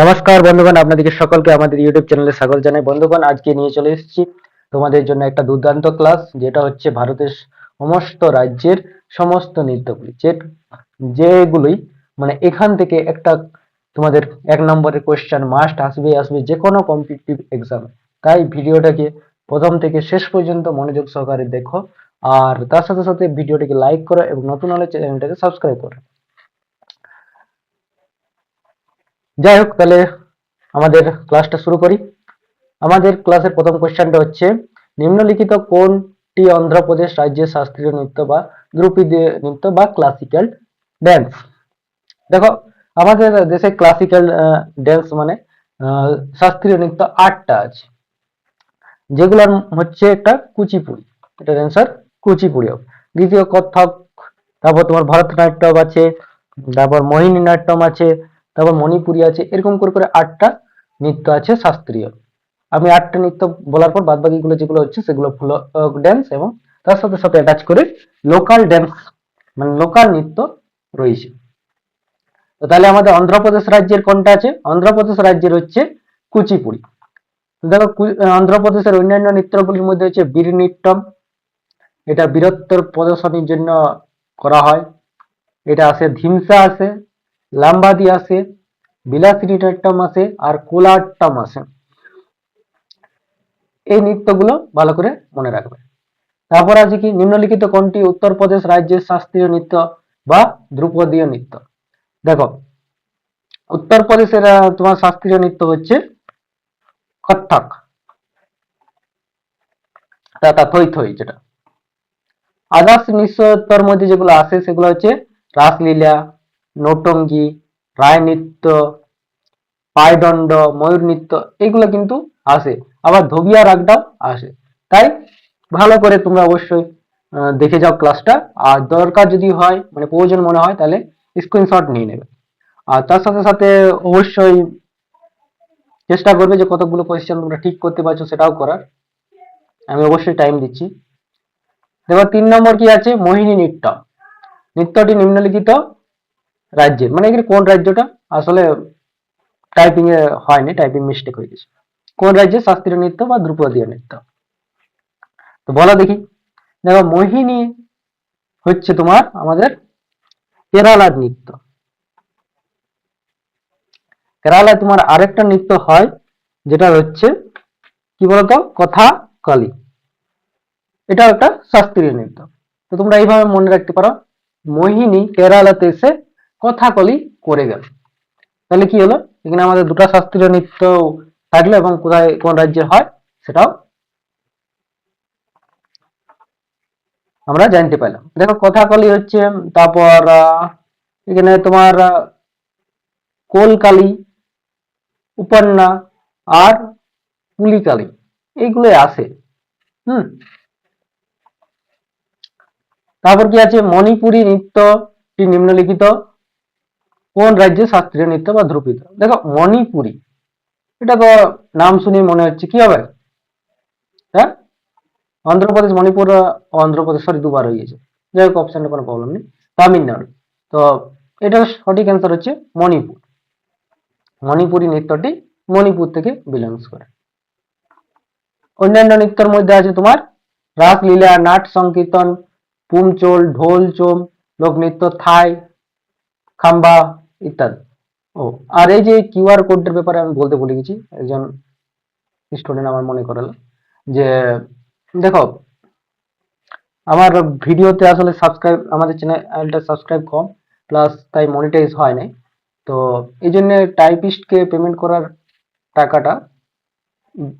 নমস্কার বন্ধুগণ, আপনাদেরকে সকলকে আমাদের ইউটিউব চ্যানেলে স্বাগত জানাই। বন্ধুগণ, আজকে নিয়ে চলে এসেছি তোমাদের জন্য একটা দুর্দান্ত ক্লাস যেটা হচ্ছে ভারতের সমস্ত রাজ্যের সমস্ত নৃত্যগুলি। যে যেগুলি মানে এখান থেকে একটা তোমাদের এক নম্বরের কোয়েশ্চেন মাস্ট আসবে আসবে যে কোনো কম্পিটিটিভ এক্সামে তাই ভিডিওটাকে প্রথম থেকে শেষ পর্যন্ত মনোযোগ সহকারে দেখো। আর তার সাথে সাথে ভিডিওটিকে লাইক করো এবং নতুন হলে চ্যানেলটাকে সাবস্ক্রাইব করো। যাই হোক তাহলে আমাদের ক্লাসটা শুরু করি। আমাদের ক্লাসের প্রথম কোশ্চেনটা হচ্ছে, নিম্নলিখিত কোনটি অন্ধ্রপ্রদেশ রাজ্যের শাস্ত্রীয় নৃত্য বা ধ্রুপদী নৃত্য বা ক্লাসিক্যাল ড্যান্স দেখো, আমাদের দেশে ক্লাসিক্যাল ড্যান্স মানে শাস্ত্রীয় নৃত্য আটটা আছে। যেগুলোর হচ্ছে একটা কুচিপুড়ি, এটা অ্যান্সার কুচিপুড়ি হবে দ্বিতীয় কত্থক তারপর তোমার ভরতনাট্যম আছে, তারপর মোহিনী নাট্যম আছে তারপর মণিপুরি আছে, এরকম করে করে আটটা নৃত্য আছে শাস্ত্রীয়। আমি আটটা নৃত্য বলার পর বাদ বাকিগুলো যেগুলো হচ্ছে সেগুলো ফোক ড্যান্স এবং তার সাথে সাথে অ্যাটাচ করে লোকাল ড্যান্স মানে লোকাল নৃত্য রয়েছে। তো তাহলে আমাদের অন্ধ্রপ্রদেশ রাজ্যের কোনটা আছে? অন্ধ্রপ্রদেশ রাজ্যের হচ্ছে কুচিপুড়ি। দেখো অন্ধ্রপ্রদেশের অন্যান্য নৃত্যগুলির মধ্যে হচ্ছে বীর নৃত্যম এটা বীরত্বর প্রদর্শনীর জন্য করা হয়। এটা আছে, ধিমসা আছে লাম্বাদি আছে, বিলাসিনী নাট্যম আছে আর কোলাট্টম আছে। এই নৃত্যগুলো ভালো করে মনে রাখবে। তারপর আছে কি, নিম্নলিখিত কোনটি? উত্তরপ্রদেশ রাজ্যের শাস্ত্রীয় নৃত্য বা ধ্রুপদীয় নৃত্য। দেখো, উত্তরপ্রদেশের তোমার শাস্ত্রীয় নৃত্য হচ্ছে কত্থক। তা থই যেটা। আদার্স নৃত্যর মধ্যে যেগুলো আসে সেগুলো হচ্ছে রাসলীলা নৌটঙ্গি, রায় নৃত্য, পায়দণ্ড, ময়ূর নৃত্য এগুলো কিন্তু আসে। আবার ধোবিয়া রাগটাও আসে। তাই ভালো করে তোমরা অবশ্যই দেখে যাও ক্লাসটা আর দরকার যদি হয় মানে প্রয়োজন মনে হয়, তাহলে স্ক্রিনশট নিয়ে নেবে। আর তার সাথে সাথে অবশ্যই চেষ্টা করবে যে কতগুলো কোয়েশ্চেন তোমরা ঠিক করতে পারছ, সেটাও করার। আমি অবশ্যই টাইম দিচ্ছি। দেখো তিন নম্বর কি আছে? মোহিনী নৃত্য। নৃত্যটি নিম্নলিখিত। রাজ্যের মানে এখানে কোন রাজ্যটা? আসলে টাইপিং এ হয়নি টাইপিং মিস্টেক হয়ে গেছে। কোন রাজ্যের শাস্ত্রীয় নৃত্য বা ধ্রুপদীয় নৃত্য? তো বলো দেখি। দেখো, মোহিনী হচ্ছে তোমার আমাদের কেরালার নৃত্য। কেরালায় তোমার আরেকটা নৃত্য হয়, যেটা হচ্ছে কি বলতো? কথা কালী এটা একটা শাস্ত্রীয় নৃত্য। তো তোমরা এইভাবে মনে রাখতে পারো। মোহিনী কেরালাতে এসে কথাকলি করে গেল। তাহলে কি হলো? এখানে আমাদের দুটো শাস্ত্রীয় নৃত্য থাকল এবং কোথায় কোন রাজ্যে হয় সেটাও আমরা জানতে পারলাম। দেখো, কথাকলি হচ্ছে, তারপর এখানে তোমার কোলকালী উপন্যা আর পুলিকালী এইগুলো আসে হুম? তারপর কি আছে? মণিপুরী নৃত্যটি নিম্নলিখিত। কোন রাজ্যে শাস্ত্রীয় নৃত্য বা ধ্রুপিত দেখো, মণিপুরী। এটা তো নাম শুনে মনে হচ্ছে, কি হবে? হ্যাঁ? অন্ধ্রপ্রদেশ, মণিপুর অন্ধ্রপ্রদেশ সরি দুবার হয়ে গেছে। যাই হোক অপশানে কোনো প্রবলেম নেই। তামিলনাড়ু। তো এটার সঠিক অ্যান্সার হচ্ছে মণিপুর। মণিপুরী নৃত্যটি মণিপুর থেকে বিলংস করে। অন্যান্য নৃত্যের মধ্যে আছে তোমার রাসলীলা, নাট সংকীর্তন, পুমচোল, ঢোল চোম, লোকনৃত্য, থাই, খাম্বা ইত্যাদি। ও, আর এই যে কিউআর কোডের ব্যাপারে আমি বলতে ভুলে গেছি, একজন স্টুডেন্ট আমার মনে করালো যে, দেখো, আমার ভিডিওতে আসলে সাবস্ক্রাইব আমাদের চ্যানেলটা সাবস্ক্রাইব কম প্লাস তাই মনিটাইজ হয় নাই। তো এই জন্য টাইপিস্টকে পেমেন্ট করার টাকাটা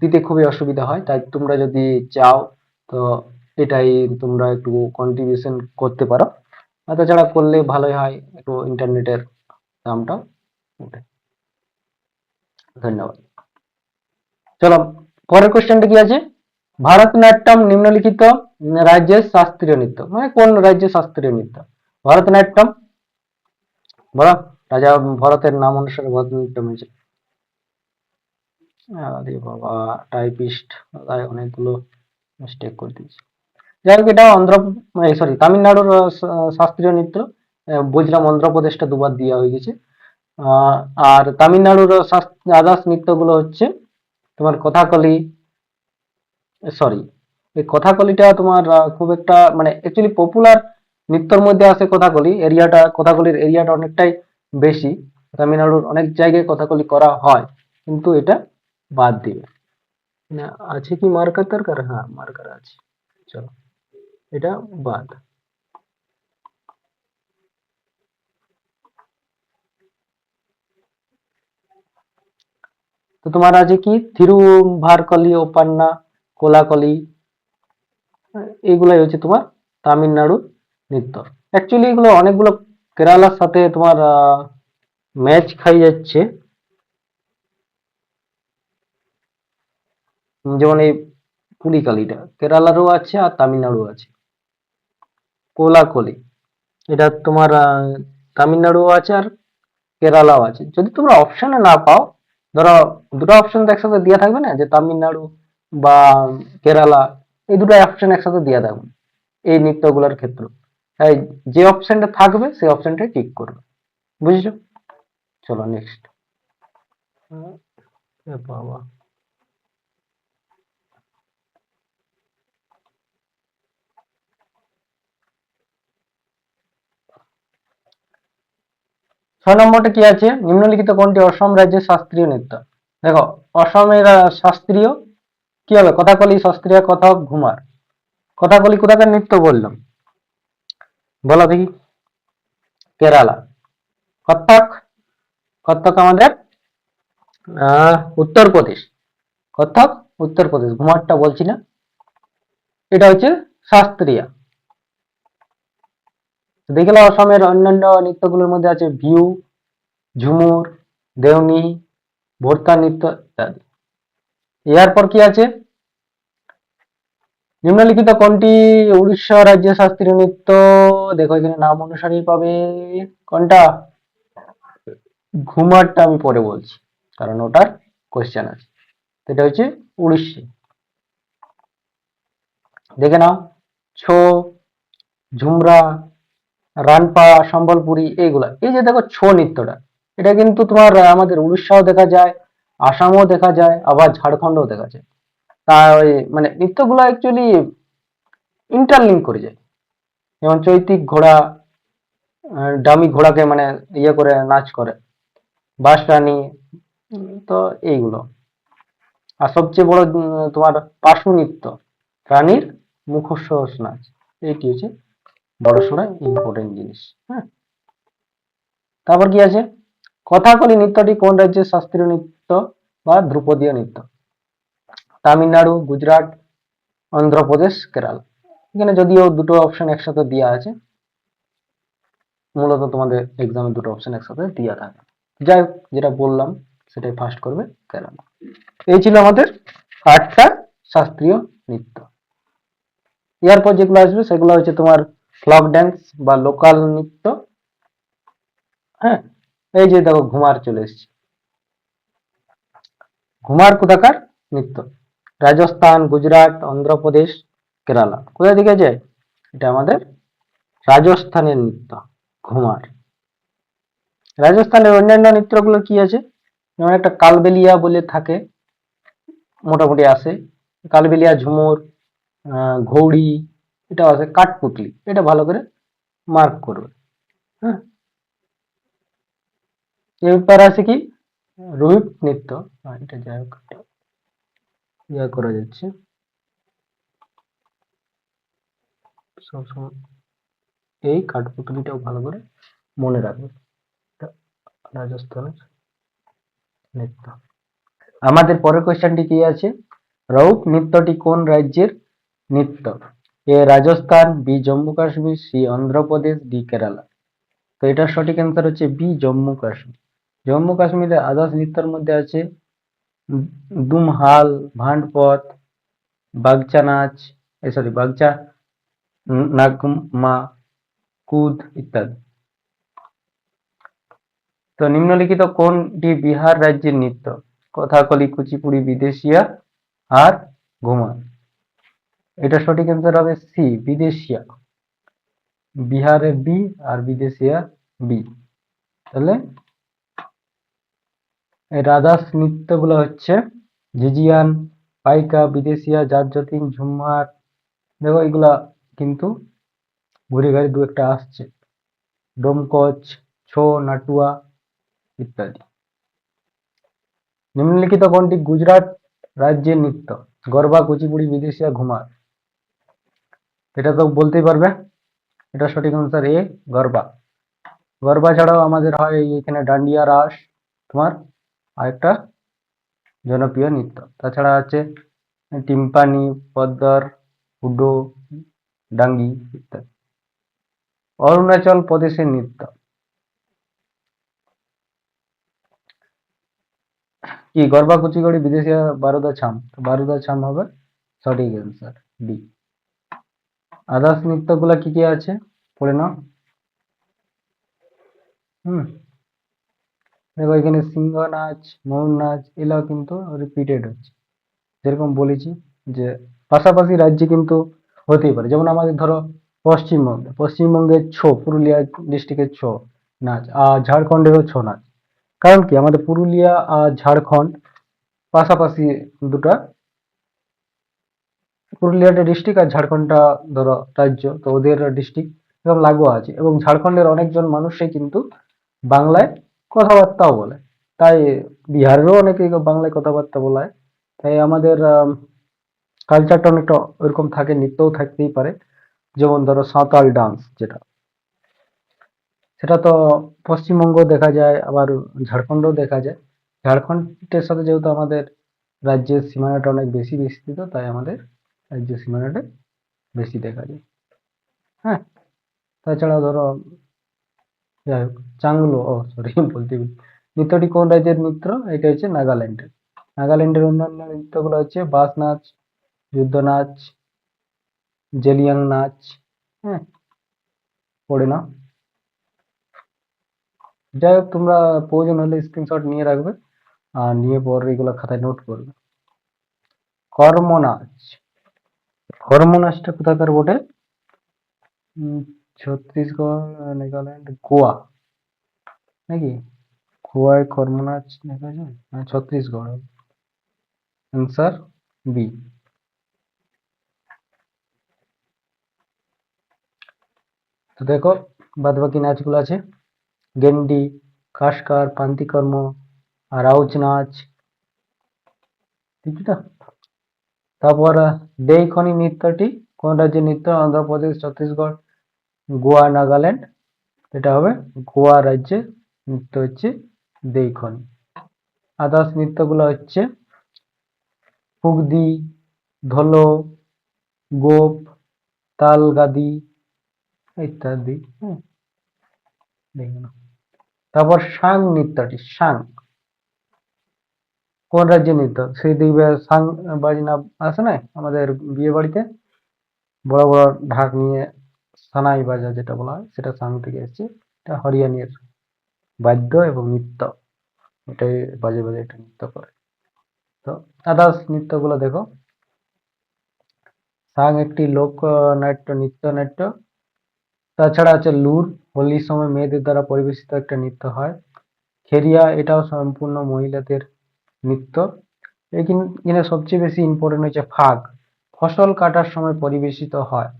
দিতে খুবই অসুবিধা হয়। তাই তোমরা যদি চাও, তো এটাই তোমরা একটু কন্ট্রিবিউশন করতে পারো। তাছাড়া করলে ভালোই হয়, একটু ইন্টারনেটের দামটা ওঠে ধন্যবাদ। চলো, পরের কোশ্চেনটা কি আছে? ভারতনাট্যম নিম্নলিখিত রাজ্যের শাস্ত্রীয় নৃত্য। মানে কোন রাজ্যের শাস্ত্রীয় নৃত্য? ভারতনাট্যম? বলো, রাজা ভরতের নাম অনুসারে ভারতনাট্যম হয়েছে। বাবা টাইপিস্ট অনেকগুলো মিস্টেক করে দিয়েছে। যাই হোক, এটা অন্ধ্র সরি তামিলনাড়ুর শাস্ত্রীয় নৃত্য। বুঝলাম অন্ধ্রপ্রদেশটা দুবার দেওয়া হয়ে গেছে। আর তামিলনাড়ুর আদার্স নৃত্যগুলো হচ্ছে তোমার কথাকলি সরি এই কথাকলিটা তোমার খুব একটা মানে অ্যাকচুয়ালি পপুলার নৃত্যর মধ্যে আছে কথাকলি, এরিয়াটা, কথাকলির এরিয়াটা অনেকটাই বেশি। তামিলনাড়ুর অনেক জায়গায় কথাকলি করা হয়, কিন্তু এটা বাদ দিবে। না, আছে কি মার্কার দরকার হ্যাঁ মার্কার আছে। চলো, এটা বাদ। তো তোমার আছে কি থিরুভারকলি ওপান্না, কোলাকলি, এইগুলাই হচ্ছে তোমার তামিলনাড়ুর নৃত্য। অ্যাকচুয়ালি এগুলো অনেকগুলো কেরালার সাথে তোমার ম্যাচ খাই যাচ্ছে। যেমন এই পুলিকালিটা, কেরালারও আছে আর তামিলনাড়ু আছে। কোলাকলি, এটা তোমার তামিলনাড়ুও আছে আর কেরালাও আছে। যদি তোমরা অপশনে না পাও ধরো দুটো অপশন তো একসাথে দেওয়া থাকবে না, যে তামিলনাড়ু বা কেরালা, এই দুটো অপশন একসাথে দেওয়া থাকবে, এই নৃত্যগুলোর ক্ষেত্রে। তাই যে অপশনটা থাকবে, সেই অপশনটা টিক করবে। বুঝছ? চলো নেক্সট বাবা। ছয় নম্বরটা কি আছে? নিম্নলিখিত কোনটি? অসম রাজ্যের শাস্ত্রীয় নৃত্য। দেখো অসমের শাস্ত্রীয় কি হবে কথাকলি শাস্ত্রীয় কথক ঘুমার। কথাকলি কোথাকার নৃত্য বললাম বলো দেখি। কেরালা। কত্থক। কত্থক আমাদের আহ, উত্তরপ্রদেশ। কত্থক উত্তরপ্রদেশ। ঘুমারটা বলছি না। এটা হচ্ছে শাস্ত্রীয়। দেখলে অসমের অন্যান্য নৃত্যগুলোর মধ্যে আছে ভিউ, ঝুমুর দেওনি ভোরতা নৃত্য ইত্যাদি। এরপর কি আছে? নিম্নলিখিত কোনটি উড়িষ্যা রাজ্যের শাস্ত্রীয় নৃত্য? দেখো, এখানে নাম অনুসারেই পাবে কোনটা? ঘুমারটা আমি পরে বলছি, কারণ ওটার কোশ্চেন আছে। এটা হচ্ছে উড়িষ্যা। দেখে নাও, ছো, ঝুমরা রানপা, সম্বলপুরি এইগুলা। এই যে দেখো ছৌ নৃত্যটা, এটা কিন্তু তোমার আমাদের উড়িষ্যাও দেখা যায়, আসামও দেখা যায়, আবার ঝাড়খণ্ডও দেখা যায়। তা ওই মানে নৃত্যগুলো অ্যাকচুয়ালি ইন্টারলিঙ্ক করে যায়। যেমন চৈতিক ঘোড়া ডামি ঘোড়াকে মানে ইয়ে করে, নাচ করে। বাস রানী তো এইগুলো। আর সবচেয়ে বড় তোমার পার্শ্ব নৃত্য, রানীর মুখোশ নাচ। এইটি হচ্ছে বড় সড়ো ইম্পর্টেন্ট জিনিস হ্যাঁ? তারপর কি আছে? কথাকলি নৃত্যটি কোন রাজ্যের শাস্ত্রীয় নৃত্য বা ধ্রুপদীয় নৃত্য? তামিলনাড়ু, গুজরাট, অন্ধ্রপ্রদেশ, কেরাল। এখানে যদিও দুটো অপশন একসাথে দেওয়া আছে, মূলত তোমাদের এক্সামে দুটো অপশন একসাথে দেওয়া থাকে। যাই যেটা বললাম, সেটাই ফার্স্ট করবে কেরালা। এই ছিল আমাদের আটটা শাস্ত্রীয় নৃত্য। এরপর যেগুলো আসবে, সেগুলো হচ্ছে তোমার ফ্লক ড্যান্স বা লোকাল নৃত্য হ্যাঁ? এই যে দেখো ঘুমার চলে এসেছে। ঘুমার কোথাকার নৃত্য? রাজস্থান, গুজরাট, অন্ধ্রপ্রদেশ, কেরালা। কোথায় দিকে আছে? এটা আমাদের রাজস্থানের নৃত্য, ঘুমার। রাজস্থানের অন্যান্য নৃত্যগুলো কি আছে? যেমন একটা কালবেলিয়া বলে থাকে, মোটামুটি আসে কালবেলিয়া, ঝুমুর ঘৌড়ি এটা আছে কাঠপুতলি এটা ভালো করে মার্ক করবে। হ্যাঁ? এরপর আছে কি? রোহিত নৃত্য। এটা যাই হোক ইয়া করা যাচ্ছে। সবসময় এই কাঠপুতলিটাও ভালো করে মনে রাখবে। রাজস্থানের নৃত্য। আমাদের পরের কোয়েশ্চেনটি কি আছে? রৌক নৃত্যটি কোন রাজ্যের নৃত্য? A Rajasthan, B Jammu Kashmir, C Andhra Pradesh D Kerala. তো এটার সঠিক অ্যান্সার হচ্ছে বি জম্মু কাশ্মীর। জম্মু কাশ্মীরে আদার্স নৃত্যের মধ্যে আছে দুমহাল ভান্ডপথ বাগচা নাচ সরি বাগচা, নাগমা, কুদ ইত্যাদি। তো নিম্নলিখিত কোনটি বিহার রাজ্যের নৃত্য? কথাকলি, কুচিপুড়ি, বিদেশিয়া আর ঘুমান এটা সঠিক অ্যান্সার হবে সি বিদেশিয়া। বিহারে বি আর বিদেশিয়া বি তাহলে রাধাস নৃত্যগুলো হচ্ছে ঝিঝিয়ান পাইকা, বিদেশিয়া জাতজাতিন ঝুম্মার। দেখো এগুলা কিন্তু ঘুরে ঘুরে দু একটা আসছে। ডোমকচ, ছো, নাটুয়া ইত্যাদি। নিম্নলিখিত কোনটি? গুজরাট রাজ্যের নৃত্য। গরবা, কুচিপুড়ি, বিদেশিয়া, ঘুমার। এটা তো বলতেই পারবে। এটা সঠিক আনসার এ গরবা। গরবা ছাড়াও আমাদের হয় এখানে ডান্ডিয়া রাস, তোমার আরেকটা জনপ্রিয় নৃত্য। তাছাড়া আছে টিম্পানি, পদ্মর উডো ডাঙ্গি ইত্যাদি। অরুণাচল প্রদেশের নৃত্য। কি, গরবা কুচিগড়ি বিদেশি বারুদা ছাম? তো বারুদা ছাম হবে সঠিক অ্যান্সার ডি আদার্স নৃত্যগুলো কি কি আছে? পড়ে নাও। হুম। দেখো, এখানে সিংহ নাচ, ময়ূর নাচ এগুলো কিন্তু রিপিটেড হচ্ছে। যেরকম বলেছি যে পাশাপাশি রাজ্যে কিন্তু হতেই পারে। যেমন আমাদের ধরো পশ্চিমবঙ্গে। পশ্চিমবঙ্গের ছো, পুরুলিয়া ডিস্ট্রিক্টের ছো নাচ, আর ঝাড়খণ্ডেরও ছো নাচ। কারণ কি? আমাদের পুরুলিয়া আর ঝাড়খণ্ড পাশাপাশি দুটা পুরুলিয়াটা ডিস্ট্রিক্ট আর ঝাড়খণ্ডটা ধরো রাজ্য, তো ওদের ডিস্ট্রিক্ট এরকম লাগোয়া আছে। এবং ঝাড়খণ্ডের অনেকজন মানুষই কিন্তু বাংলায় কথাবার্তাও বলে। তাই বিহারেরও অনেকে বাংলায় কথাবার্তা বলায়। তাই আমাদের কালচারটা অনেকটা ওইরকম থাকে, নৃত্যও থাকতেই পারে। যেমন ধরো সাঁওতাল ডান্স যেটা। সেটা তো পশ্চিমবঙ্গ দেখা যায়, আবার ঝাড়খণ্ডও দেখা যায়। ঝাড়খণ্ডের সাথে যেহেতু আমাদের রাজ্যের সীমানাটা অনেক বেশি বিস্তৃত, তাই আমাদের সীমানাটা বেশি দেখা যায়। হ্যাঁ তাছাড়া ধরো, যাই হোক চাংলো ও সরি বলতে। নৃত্যটি কোন রাজ্যের নৃত্য? এটা হচ্ছে নাগাল্যান্ডের। নাগাল্যান্ডের অন্যান্য নৃত্যগুলো হচ্ছে বাস নাচ, যুদ্ধ নাচ, জেলিয়াং নাচ হ্যাঁ পড়ে নাও। যাই হোক, তোমরা প্রয়োজন হলে স্ক্রিনশট নিয়ে রাখবে, আর নিয়ে পর এগুলো খাতায় নোট করবে। কর্ম কর্ম কোথাকার বটে ছত্তিশগড়, নাগাল্যান্ড, গোয়া। নাকি? গোয়ায় কর্ম নাচ দেখা যায়? ছত্তিশগড়। অ্যান্সার বি তো দেখো বাদ বাকি নাচগুলো আছে। গেন্ডি কাসকার পান্তিকর্ম, আর রাউচ নাচ। ঠিক তো? তারপর দেইখনি নৃত্যটি, কোন রাজ্যের নৃত্য? অন্ধ্রপ্রদেশ, ছত্তিশগড়, গোয়া, নাগাল্যান্ড। এটা হবে গোয়া রাজ্যের নৃত্য হচ্ছে দেইখনি। আদার্স নৃত্যগুলো হচ্ছে ফুগদি ধলো, গোপ, তালগাদি ইত্যাদি। তারপর সাং নৃত্যটি, সাং। কোন রাজ্যে নৃত্য সেই দেখবে সাং বাজনা আছে না? আমাদের বিয়ে বাড়িতে। বড় বড় ঢাক নিয়ে সানাই বাজা যেটা বলা হয়, সেটা সাং থেকে এসেছে। এটা হরিয়ানির বাদ্য এবং নৃত্য। এটাই বাজে বাজে এটা নৃত্য করে। তো আদার্স নৃত্যগুলো দেখো। সাং একটি লোক নাট্য নৃত্য নাট্য তাছাড়া আছে লুর। হোলির সময় মেয়েদের দ্বারা পরিবেশিত একটা নৃত্য হয়। খেরিয়া, এটাও সম্পূর্ণ মহিলাদের নৃত্য। এখানে সবচেয়ে বেশি ইম্পর্টেন্ট হচ্ছে ফাগ ফসল কাটার সময় পরিবেশিত হয়।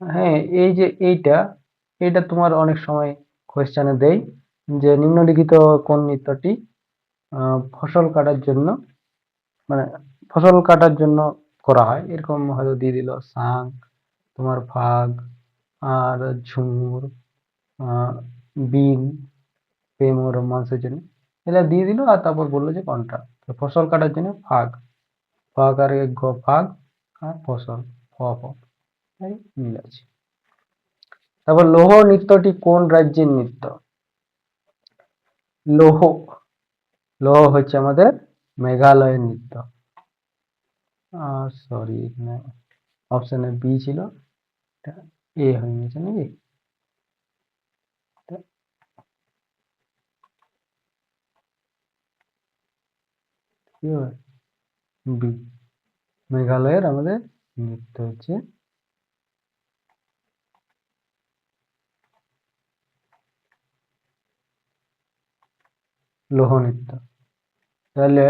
হ্যাঁ এই যে এইটা এইটা তোমার অনেক সময় কোয়েশ্চানে দেয় যে নিম্নলিখিত কোন নৃত্যটি ফসল কাটার জন্য মানে ফসল কাটার জন্য করা হয়। এরকম হয়তো দিয়ে দিল সাং তোমার ফাগ আর ঝুমুর বিন প্রেম ও রোমান্সের জন্য। এটা দিয়ে দিল আর তারপর বলল যে কোনটা তো ফসল কাটার জন্য ফাগ ফাগ আর ফাগ আর ফসল। মিল আছে। তারপর লৌহ নৃত্যটি কোন রাজ্যের নৃত্য? লৌহ। লৌহ হচ্ছে আমাদের মেঘালয়ের নৃত্য। সরি এখানে অপশনে বি ছিল। এ হয়ে গেছে নাকি? কি হবে বি। মেঘালয়ের আমাদের নৃত্য হচ্ছে। লৌহ নৃত্য। তাহলে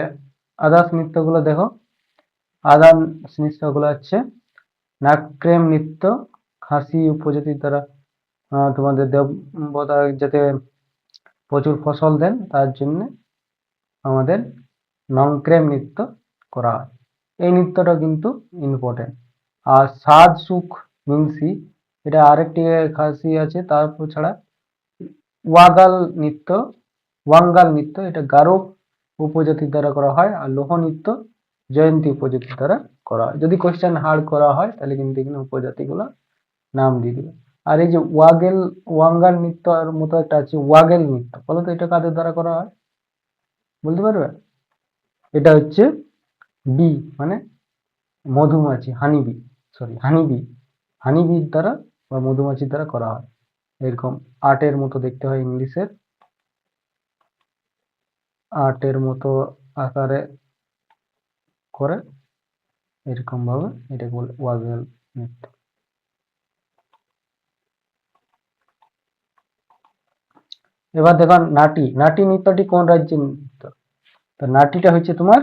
আদার্স নৃত্যগুলো দেখো। আদার্স নৃত্যগুলো হচ্ছে নাক্রেম নৃত্য, খাসি উপজাতির দ্বারা তোমাদের দেবতা যাতে প্রচুর ফসল দেন, তার জন্য আমাদের নংক্রেম নৃত্য করা হয়। এই নৃত্যটা কিন্তু ইম্পর্টেন্ট আর সাদ সুখ মিংসি এটা আরেকটি খাসি আছে। তারপর ছাড়া ওয়াগাল নৃত্য, ওয়াঙ্গাল নৃত্য এটা গারো উপজাতির দ্বারা করা হয় আর লোহ নৃত্য জয়ন্তী উপজাতির দ্বারা করা হয়। যদি কোয়েশ্চেন হার্ড করা হয় তাহলে কিন্তু এখানে উপজাতিগুলো নাম দিয়ে দিবে। আর এই যে ওয়াগেল, ওয়াঙ্গাল নৃত্য আর মতো একটা আছে, ওয়াগেল নৃত্য। বলো তো এটা কাদের দ্বারা করা হয়? বলতে পারবে? এটা হচ্ছে বি মানে মধুমাছি, হানিবি সরি হানিবি হানিবির দ্বারা বা মধুমাছির দ্বারা করা হয়। এরকম আর্টের মতো দেখতে হয় ইংলিশের। আর্টের মতো আকারে করে এরকম ভাবে এটাকে বলে ওয়াগেল নৃত্য এবার দেখো নাটি নাটি নৃত্যটি কোন রাজ্যের নৃত্য তো নাটিটা হচ্ছে তোমার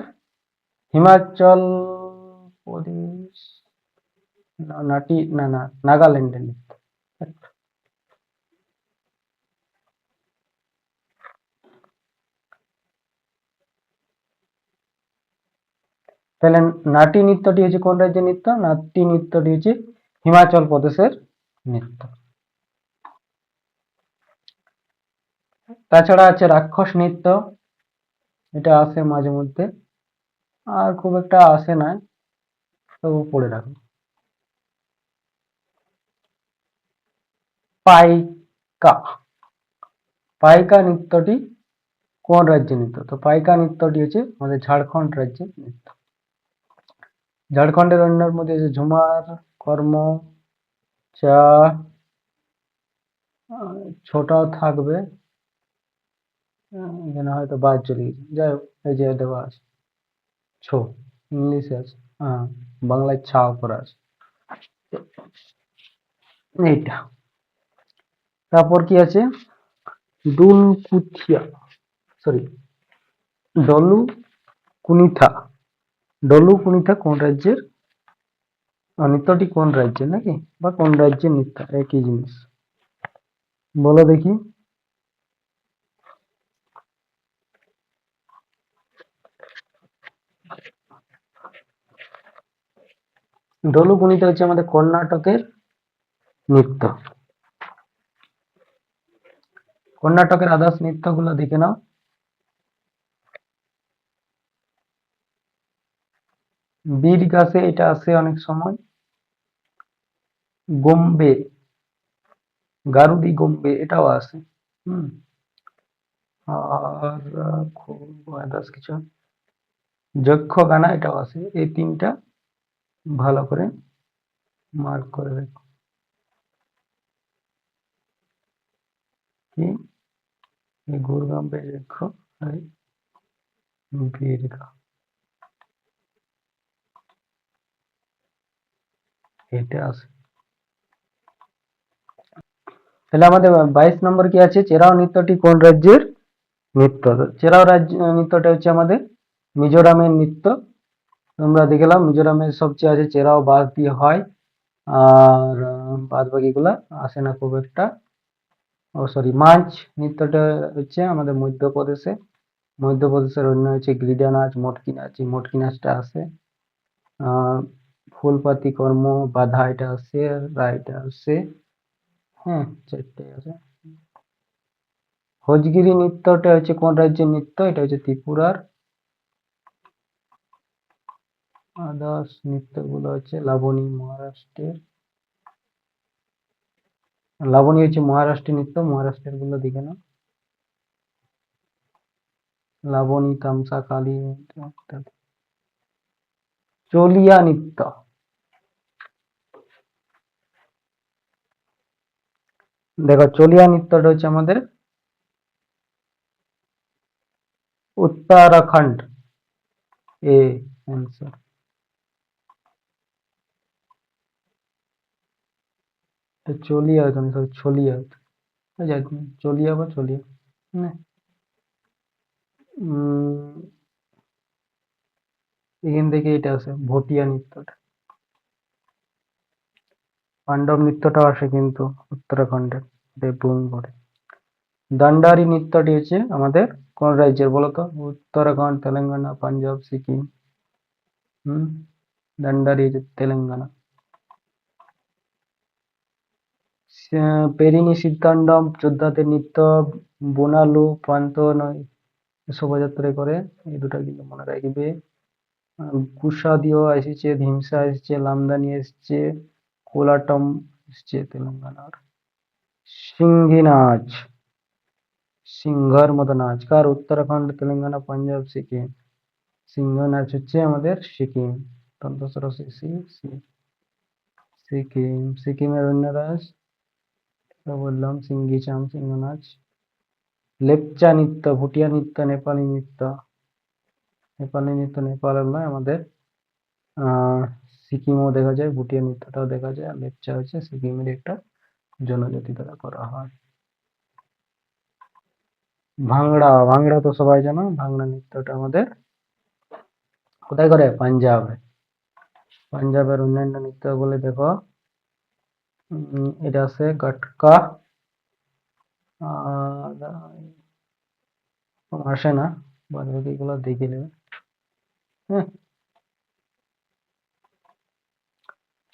হিমাচল প্রদেশ। নাটি, না না, নাগাল্যান্ডের তাহলে নাটি নৃত্যটি হচ্ছে কোন রাজ্যের নৃত্য? নাটি নৃত্যটি হচ্ছে হিমাচল প্রদেশের নৃত্য। তাছাড়া আছে রাক্ষস নৃত্য। এটা আসে মাঝে মধ্যে। আর খুব একটা আসে না, তবু পড়ে রাখো পাইকা। পাইকা নৃত্যটি কোন রাজ্যে নৃত্য? তো পাইকা নৃত্যটি হচ্ছে আমাদের ঝাড়খণ্ড রাজ্যের নৃত্য। ঝাড়খণ্ডের অন্যের মধ্যে আছে ঝুমার, কর্ম, চা ছোটাও থাকবে আহ, এখানে হয়তো বাদ চলে গেছে। যাই হোক এই যে দেওয়া আছে। ছো ইংলিশে আছে। হ্যাঁ বাংলায় ছা করা আছে। এইটা। তারপর কি আছে? দুলকুথিয়া সরি ডলু কুনিথা ডলু কুনিথা কোন রাজ্যের? নৃত্যটি কোন রাজ্যের নাকি? বা কোন রাজ্যের নৃত্য? একই জিনিস। বলো দেখি। ডলু কুনিতা হচ্ছে আমাদের কর্ণাটকের নৃত্য। কর্ণাটকের আদার্স নৃত্যগুলো দেখে নাও। বীর গাছে এটা আসে অনেক সময়। গম্বে গারুদি গম্বে এটাও আসে হুম। আর খুব আদার্স কিছু। যক্ষ গানা এটাও আসে এই তিনটা ভালো করে মার্ক করে রেখো কি? আর এই এটা আছে। তাহলে আমাদের বাইশ নম্বর কি আছে? চেরাও নৃত্যটি কোন রাজ্যের নৃত্য? চেরাও রাজ্য, নৃত্যটা হচ্ছে আমাদের মিজোরামের নৃত্য। তোমরা দেখলাম মিজোরামের সবচেয়ে আছে চেরাও বাদ দিয়ে হয়। আর বাদ বাকিগুলা আসে না খুব একটা। ও সরি মাছ নৃত্যটা হচ্ছে আমাদের মধ্যপ্রদেশে। মধ্যপ্রদেশের অন্য হচ্ছে গ্রিডা নাচ মটকি নাচ এই মটকি নাচটা আসে ফুলপাতি কর্ম, বাধা এটা আসে রা এটা আসে হ্যাঁ চারটে আছে। হোজগিরি নৃত্যটা হচ্ছে কোন রাজ্যের নৃত্য? এটা হচ্ছে ত্রিপুরার। আদার্স নৃত্যগুলো হচ্ছে লাবণী মহারাষ্ট্রের। লাবণী হচ্ছে মহারাষ্ট্রের নৃত্য মহারাষ্ট্রেরগুলো দেখে নাও। লাবণী, তামসা, কালী চলিয়া নৃত্য। দেখো, চলিয়া নৃত্যটা হচ্ছে আমাদের উত্তরাখণ্ড। এ অ্যান্সার চলিয়া হতো না সরি ছলিয়া হতো যাই চলিয়া বা চলিয়া না? এখান থেকে এটা আসে ভটিয়া নৃত্যটা। পাণ্ডব নৃত্যটাও আসে কিন্তু উত্তরাখণ্ডের দেবভূমি পড়ে দান্ডারি নৃত্যটি হচ্ছে আমাদের কোন রাজ্যের বলতো? উত্তরাখণ্ড, তেলেঙ্গানা, পাঞ্জাব, সিকিম। হুম? দান্ডারি তেলেঙ্গানা সে- পেরিনি সিদ্ধান্ডম যোদ্ধাদের নৃত্য বোনালু পান্ত নয় শোভাযাত্রা করে এই দুটা কিন্তু মনে রাখবে। কুশাদিও এসেছে ধিমসা এসেছে, লামদানি এসেছে, কোলাটম এসছে তেলেঙ্গানার। সিংহী নাচ, সিংহর মতো নাচ। কার? উত্তরাখণ্ড, তেলেঙ্গানা, পাঞ্জাব, সিকিম। সিংহ নাচ হচ্ছে আমাদের সিকিম। তন্ত সরস্বতী সি- সি- সিকিম। সিকিমের অন্য রাজ। বললাম সিঙ্গি চাম সিংহ নাচ লেপচা নৃত্য ভুটিয়া নৃত্য নেপালি নৃত্য নেপালি নৃত্য নেপালের নয়, আমাদের সিকিমও দেখা যায় ভুটিয়া নৃত্যটাও দেখা যায়, আর লেপচা হচ্ছে সিকিমের একটা জনজাতি দ্বারা করা হয়। ভাংড়া ভাংড়া তো সবাই জানো ভাংড়া নৃত্যটা আমাদের কোথায় করে? পাঞ্জাবে। পাঞ্জাবের অন্যান্য নৃত্য বলে দেখো। এটা আছে গটকা। আর আসে না বাদ বাকিগুলো দেখে নেবে। হ্যাঁ।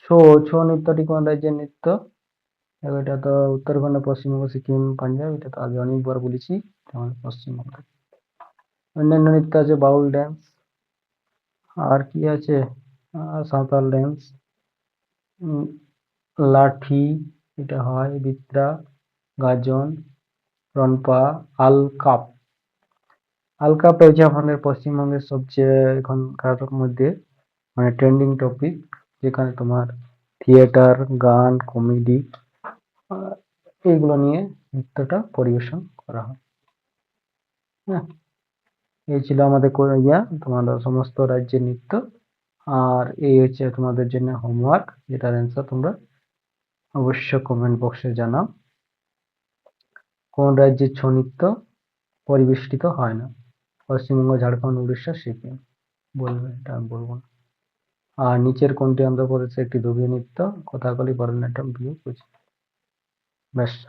ছৌ ছৌ নৃত্যটি কোন রাজ্যের নৃত্য। এটা তো উত্তরাখণ্ড, পশ্চিমবঙ্গ, সিকিম, পাঞ্জাব, এটা তো আগে অনেকবার বলেছি আমাদের পশ্চিমবঙ্গ। অন্যান্য নৃত্য আছে বাউল ড্যান্স আর কি আছে? সাঁওতাল ড্যান্স লাঠি, এটা হয় বিদ্রা, গাজন রনপা আলকাপ। আলকাপ হচ্ছে আমাদের পশ্চিমবঙ্গের সবচেয়ে এখনকার মধ্যে মানে ট্রেন্ডিং টপিক যেখানে তোমার থিয়েটার গান কমেডি এইগুলো নিয়ে নৃত্যটা পরিবেশন করা হয়। হ্যাঁ এই ছিল আমাদের ইয়া তোমাদের সমস্ত রাজ্যের নৃত্য। আর এই হচ্ছে তোমাদের জন্য হোমওয়ার্ক যেটার অ্যান্সার তোমরা অবশ্য কমেন্ট বক্সে জানাও। কোন রাজ্যের ছৌ নৃত্য পরিবেষ্টিত হয় না? পশ্চিমবঙ্গ, ঝাড়খণ্ড, উড়িষ্যা, সিকিম। বলবে, এটা আমি বলব না। আর নিচের কোনটি অন্ধ্রপ্রদেশের একটি ধ্রুবীয় নৃত্য? কথাকলি ভরতনাট্যম, বিহু, কুচি। ব্যাস।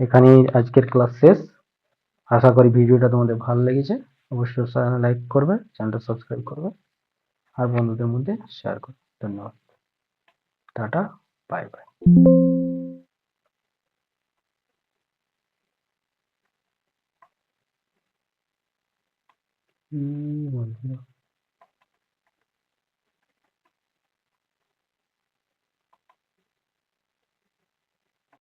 এখানেই আজকের ক্লাস শেষ। আশা করি ভিডিওটা তোমাদের ভালো লেগেছে। অবশ্যই লাইক করবে, চ্যানেলটা সাবস্ক্রাইব করবে, আর বন্ধুদের মধ্যে শেয়ার করবে। ধন্যবাদ। টাটা বাই বাই হুম বলছিল